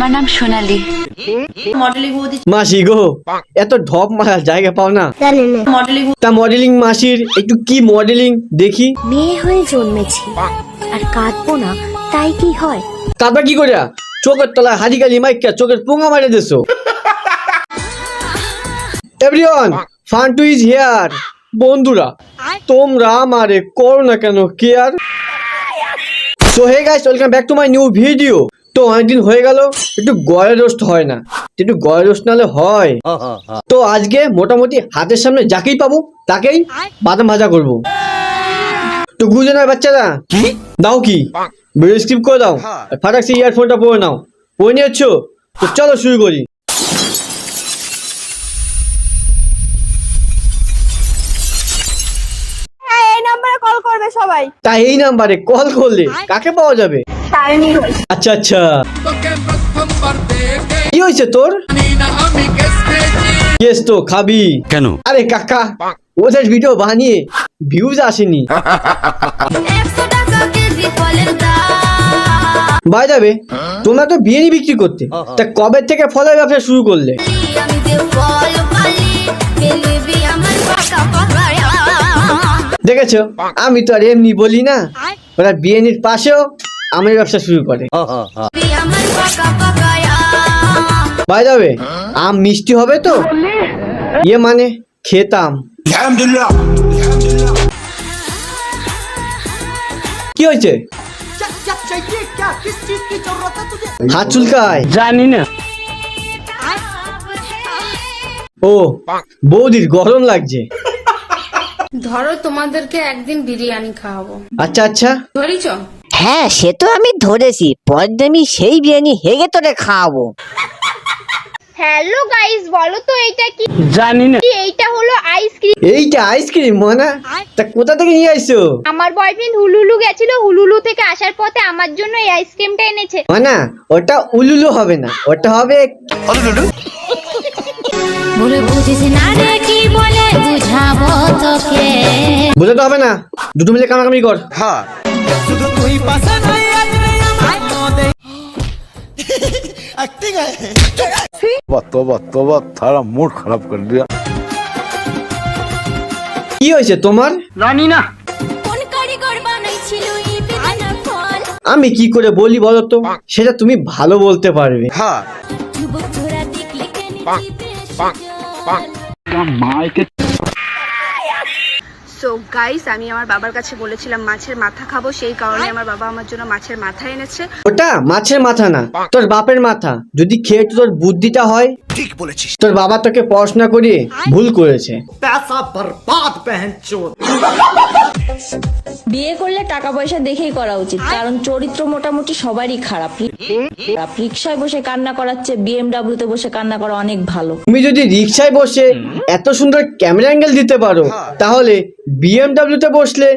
আমার নাম সোনালি। মডেলিং মাসি গো এত ঢপ মারার জায়গা পাও না। মডেলিং তা মডেলিং মাসির একটু কি মডেলিং দেখি। মেয়ে হয়ে জন্মেছি। আর কাঁদবো না তাই কি হয়? তারপর কি করে চোখের তলায় হাজি গালি মাইকা চোখের পোঙা মারে দেছো। Everyone fun to is here বন্ধুরা তোমরা আমারে করো না কেন care so hey guys welcome back to my new video তো অনেকদিন হয়ে গেল একটু গড়ে রোস্ট হয় না। একটু গড়ে রোস্ট নালে হয়। তো আজকে মোটামুটি হাতের সামনে যাকেই পাবো তাকেই বাদাম ভাজা করব। তো গুজনের বাচ্চারা কি? দাও কি? ভিডিও স্কিপ করে দাও। আর ফাটাক সে ইয়ারফোনটা পরে নাও। পরে নিয়েছো? তো চলো শুরু করি। হ্যাঁ এই নাম্বারে কল করবে সবাই। তা এই নাম্বারে কল করলে কাকে পাওয়া যাবে? আচ্ছা আচ্ছা। কি হয়েছে তোর? কেস তো খাবি। কেন? আরে কাকা ওদের ভিডিও বানিয়ে ভিউজ আসেনি। বাই যাবে তোমরা তো বিয়ে বিক্রি করতে। তা কবে থেকে ফলের ব্যবসা শুরু করলে? দেখেছ? আমি তো আর এমনি বলি না। ওরা বিয়েনির পাশেও আমের ব্যবসা শুরু করে। বাই যাবে আম মিষ্টি হবে তো? ইয়ে মানে খেতাম কি হয়েছে? হাত চুলকায়। জানি না ও বৌদির গরম লাগছে। ধরো তোমাদেরকে একদিন বিরিয়ানি খাওয়াবো। আচ্ছা আচ্ছা। ধরিছ? হ্যাঁ সে তো আমি ধরেছি। পরে আমি সেই বিরিয়ানি হেগে তোরে খাওয়াবো। হ্যালো গাইস বলো তো এইটা কি? জানি না। এইটা হলো আইসক্রিম? এইটা আইসক্রিম মনা তা কোথা থেকে নিয়ে আইছো? আমার বয়ফ্রেন্ড হুলুলু গেছিল। হুলুলু থেকে আসার পথে আমার জন্য এই আইসক্রিমটা এনেছে। মানা ওটা উলুলু হবে না। ওটা হবে বলে বুঝিস না রে কি বলে? বুঝাবো তোকে। বোঝাতে হবে না। দুটো মিলে কামাকামি কর। হ্যাঁ। মুড খারাপ করে কি হয়েছে তোমার? জানি না। আমি কি করে বলি বলো তো? সেটা তুমি ভালো বলতে পারবে। হ্যাঁ। সো গাইস আমি আমার বাবার কাছে বলেছিলাম, মাছের মাথা খাব। সেই কারণে আমার বাবা আমার জন্য মাছের মাথা এনেছে। ওটা মাছের মাথা না, তোর বাপের মাথা। যদি খেয়ে তোর বুদ্ধিটা হয় ঠিক বলেছিস। তোর বাবা তোকে পড়াশোনা করিয়ে ভুল করেছে। বিয়ে করলে টাকা পয়সা দেখেই করা উচিত কারণ চরিত্র মোটামুটি সবারই খারাপ। খারাপ। রিক্সায় বসে কান্না করাচ্ছে বিএমডাব্লিউ তে বসে কান্না করা অনেক ভালো। তুমি যদি রিক্সায় বসে এত সুন্দর ক্যামেরা অ্যাঙ্গেল দিতে পারো তাহলে বিএমডাব্লিউ তে বসলে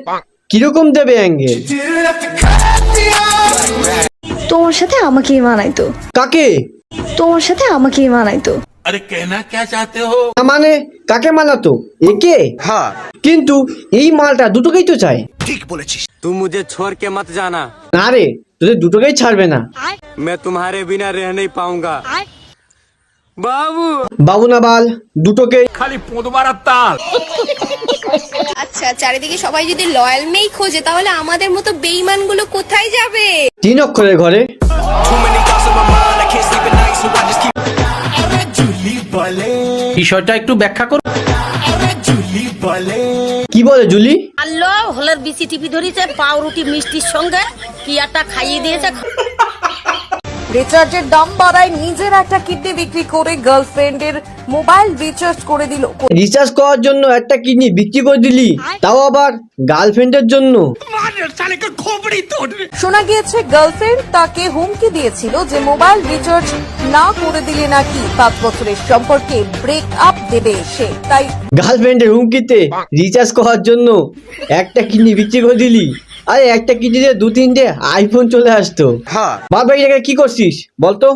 কীরকম দেবে অ্যাঙ্গেল? তোমার সাথে আমাকেই মানাইতো। কাকে? তোমার সাথে আমাকেই মানাইতো না মানে কাকে মানাতো একে কিন্তু এই মালটা দুটোকেই তো চায় तुम मुझे छोड़ के मत जाना না রে তোদের দুটোকেই ছাড়বে না मैं तुम्हारे बिना रह नहीं पाऊंगा बाबू বাবু না বাল দুটোকেই আচ্ছা চারিদিকে সবাই যদি লয়াল মেই খোঁজে তাহলে আমাদের মতো বেইমান গুলো কোথায় যাবে তিন অক্ষরের ঘরে বিষয়টা একটু ব্যাখ্যা করো কি বলে জুলি? আল্লাহ হলের বিসি টিপি ধরেছে পাউরুটি মিষ্টির সঙ্গে কি একটা খাইয়ে দিয়েছে। রিচার্জের দাম বাড়ায় নিজের একটা কিডনি বিক্রি করে গার্লফ্রেন্ডের মোবাইল রিচার্জ করে দিল। রিচার্জ করার জন্য একটা কিডনি বিক্রি করে দিলি তাও আবার গার্লফ্রেন্ডের জন্য। শোনা গিয়েছে গার্লফ্রেন্ড তাকে হুমকি দিয়েছিল যে মোবাইল রিচার্জ না করে দিলে নাকি পাঁচ বছরের সম্পর্কে ব্রেক আপ দেবে সে। তাই গার্লফ্রেন্ডের হুমকিতে রিচার্জ করার জন্য একটা কিডনি বিক্রি করে দিলি আরে একটা কিডনিতে দু তিনটে আইফোন চলে আসতো। বাবা এই জায়গায় কি করছিস? বলতো?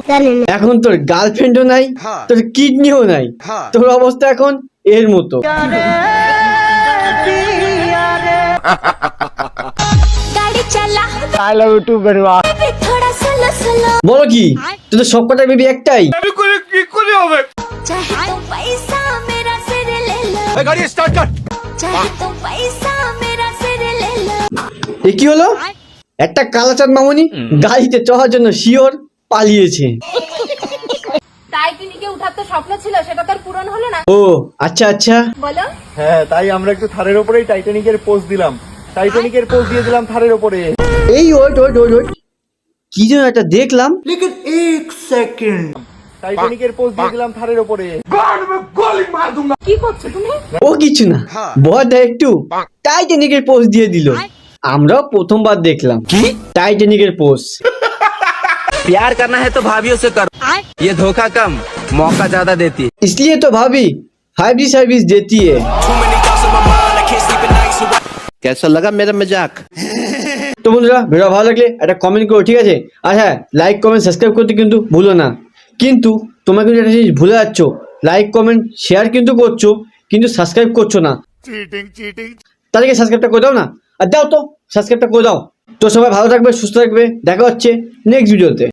এখন তোর গার্লফ্রেন্ডও নাই তোর কিডনিও নাই। তোর অবস্থা এখন এর মতো। আই লাভ ইউ টু বলো কি তুই তো সব কটা বেবি একটাই? আমি করে কি করে হবে? এ কি হলো? একটা কালাচাঁদ মামনি গাড়িতে চড়ার জন্য শিওর পালিয়েছে। তাই কি উঠাতে স্বপ্ন ছিল সেটা তার পূরণ হলো না? ও আচ্ছা আচ্ছা। বলো। হ্যাঁ তাই আমরা একটু থারের উপরেই টাইটানিকের পোজ দিলাম। টাইটানিকের পোজ দিয়ে দিলাম থারের উপরে এই ওয়েট ওয়েট ওয়েট ওয়েট কি যেন একটা দেখলাম টাইটানিকের পোজ দিয়ে দিলাম থারের ওপরে ও কিছু না বড়টা একটু টাইটানিকের পোজ দিয়ে দিল আমরাও প্রথমবার দেখলাম কি টাইটানিকের পোজ प्यार करना है तो भाभीियों से करो ये धोखा कम मौका ज्यादा देती है इसलिए तो भाभी फाइव जी सर्विस देती है कैसा लगा मेरा मजाक তো বন্ধুরা ভিডিও ভালো লাগলে একটা কমেন্ট করো ঠিক আছে? আর হ্যাঁ লাইক কমেন্ট সাবস্ক্রাইব করতে কিন্তু ভুলো না। কিন্তু তোমরা কিন্তু একটা জিনিস ভুলে যাচ্ছ লাইক কমেন্ট শেয়ার কিন্তু করছ কিন্তু সাবস্ক্রাইব করছ না। তাদেরকে সাবস্ক্রাইবটা করে দাও না। আর দাও তো সাবস্ক্রাইবটা করে দাও। তো সবাই ভালো থাকবে সুস্থ থাকবে। দেখা হচ্ছে নেক্সট ভিডিওতে